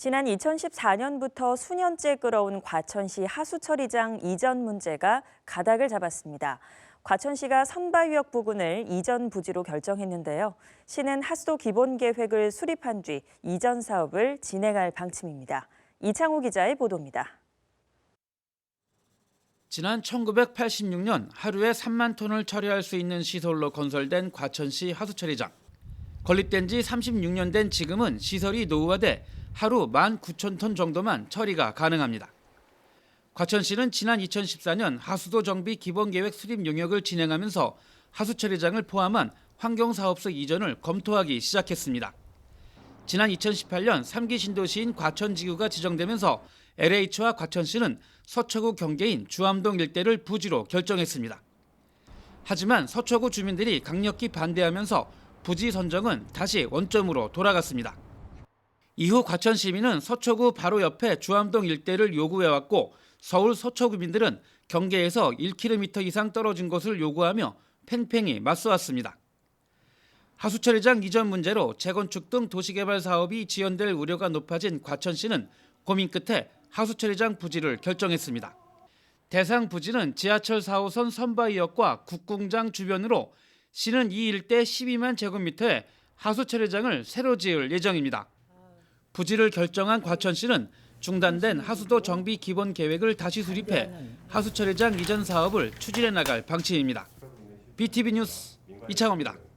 지난 2014년부터 수년째 끌어온 과천시 하수처리장 이전 문제가 가닥을 잡았습니다. 과천시가 선바위역 부근을 이전 부지로 결정했는데요. 시는 하수도 기본 계획을 수립한 뒤 이전 사업을 진행할 방침입니다. 이창호 기자의 보도입니다. 지난 1986년 하루에 3만 톤을 처리할 수 있는 시설로 건설된 과천시 하수처리장. 건립된 지 36년 된 지금은 시설이 노후화돼 하루 19,000톤 정도만 처리가 가능합니다. 과천시는 지난 2014년 하수도 정비 기본계획 수립 용역을 진행하면서 하수 처리장을 포함한 환경사업소 이전을 검토하기 시작했습니다. 지난 2018년 3기 신도시인 과천지구가 지정되면서 LH와 과천시는 서초구 경계인 주암동 일대를 부지로 결정했습니다. 하지만 서초구 주민들이 강력히 반대하면서 부지 선정은 다시 원점으로 돌아갔습니다. 이후 과천 시민은 서초구 바로 옆에 주암동 일대를 요구해왔고 서울 서초구민들은 경계에서 1km 이상 떨어진 곳을 요구하며 팽팽히 맞서왔습니다. 하수처리장 이전 문제로 재건축 등 도시개발 사업이 지연될 우려가 높아진 과천시는 고민 끝에 하수처리장 부지를 결정했습니다. 대상 부지는 지하철 4호선 선바위역과 국궁장 주변으로 시는 이 일대 12만 제곱미터의 하수처리장을 새로 지을 예정입니다. 부지를 결정한 과천시는 중단된 하수도 정비 기본 계획을 다시 수립해 하수 처리장 이전 사업을 추진해 나갈 방침입니다. BTV 뉴스 이창호입니다.